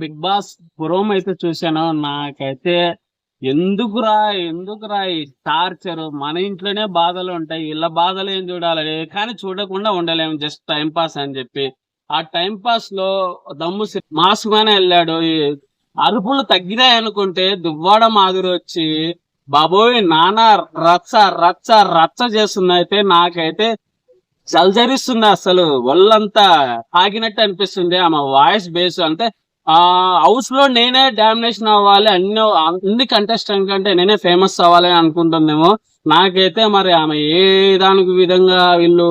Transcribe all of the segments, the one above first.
Big boss పురం అయితే చూశాను నాకైతే ఎందుకురా ఎందుకురా ఈ టార్చర్? మన ఇంట్లోనే బాధలు ఉంటాయి. ఇలా బాధలు ఏం చూడాలి? కానీ చూడకుండా ఉండలేము. జస్ట్ టైం పాస్ అని చెప్పి. ఆ టైం పాస్లో దమ్ము మాసుగానే వెళ్ళాడు. అరుపులు తగ్గినాయి అనుకుంటే దువ్వాడ మాదిరి వచ్చి బాబోయ్ నానా రచ్చ రచ్చ రచ్చ చేస్తుంది అయితే నాకైతే జల్జరిస్తుంది అసలు. ఒళ్ళంతా ఆగినట్టు అనిపిస్తుంది. ఆమె వాయిస్ బేస్ అంటే హౌస్లో నేనే డామినేషన్ అవ్వాలి అన్ని అన్ని కంటెస్టెంట్ కంటే నేనే ఫేమస్ అవ్వాలి అనుకుంటుందేమో. నాకైతే మరి ఆమె ఏ దానికి విధంగా వీళ్ళు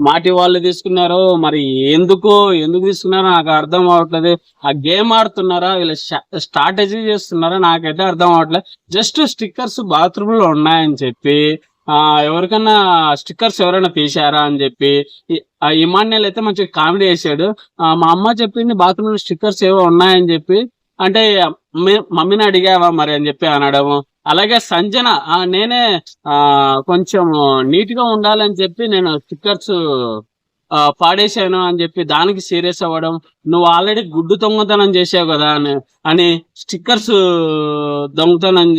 మాటి వాళ్ళు తీసుకున్నారో మరి ఎందుకు ఎందుకు తీసుకున్నారో నాకు అర్థం అవ్వట్లేదు. ఆ గేమ్ ఆడుతున్నారా వీళ్ళు స్ట్రాటజీ చేస్తున్నారా నాకైతే అర్థం అవ్వట్లేదు. జస్ట్ స్టిక్కర్స్ బాత్రూమ్లో ఉన్నాయని చెప్పి ఎవరికన్నా స్టిక్కర్స్ ఎవరైనా తీశారా అని చెప్పి ఈ- ఇమాన్యుల్ అయితే మంచిగా కామెడీ చేశాడు. ఆ, మా అమ్మ చెప్పింది బాత్రూమ్లో స్టిక్కర్స్ ఏవో ఉన్నాయని చెప్పి అంటే మమ్మీని అడిగావా మరి అని చెప్పి అనడము అలాగే సంజన నేనే ఆ కొంచెం నీట్గా ఉండాలని చెప్పి నేను స్టిక్కర్స్ పాడేశాను అని చెప్పి దానికి సీరియస్ అవ్వడం నువ్వు ఆల్రెడీ గుడ్డు దొంగతనం చేసావు కదా అని అని స్టిక్కర్స్ దొంగతనం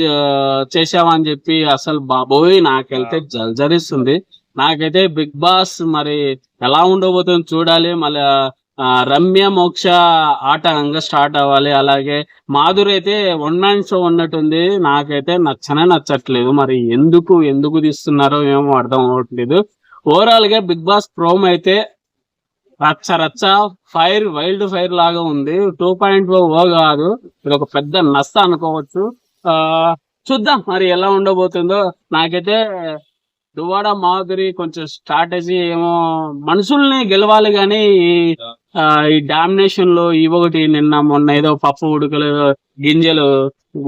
చేసావా అని చెప్పి అసలు బాబోయ్ నాకైతే జల్జరిస్తుంది. నాకైతే బిగ్ బాస్ మరి ఎలా ఉండబోతుందో చూడాలి. మళ్ళీ రమ్య మోక్ష ఆట ఇంకా స్టార్ట్ అవ్వాలి. అలాగే మాధురి అయితే వన్ మ్యాన్ షో ఉన్నట్టుంది. నాకైతే నచ్చనే నచ్చట్లేదు. మరి ఎందుకు ఎందుకు తీస్తున్నారో ఏమో అర్థం అవ్వట్లేదు. ఓవరాల్గా బిగ్ బాస్ ప్రోమ్ అయితే రచ్చ రచ్చ ఫైర్ వైల్డ్ ఫైర్ లాగా ఉంది. టూ పాయింట్ ఓ కాదు. ఇది ఒక పెద్ద నష్ట అనుకోవచ్చు. ఆ చూద్దాం మరి ఎలా ఉండబోతుందో. నాకైతే దువాడ మాధురి కొంచెం స్ట్రాటజీ ఏమో మనుషుల్ని గెలవాలి కానీ ఆ, ఈ డామినేషన్లో ఇవొకటి నిన్న మొన్న ఏదో పప్పు ఉడకలు గింజలు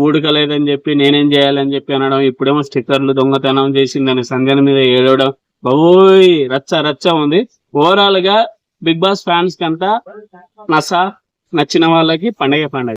ఉడకలేదని చెప్పి నేనేం చేయాలని చెప్పి అనడం ఇప్పుడేమో స్టిక్కర్లు దొంగతనం చేసిందని సంజన మీద ఏడవడం. ఓయ్ రచ్చ రచ్చ ఉంది. ఓవరాల్గా బిగ్ బాస్ ఫ్యాన్స్ కంతా నస నచ్చిన వాళ్ళకి పండగ పండగ.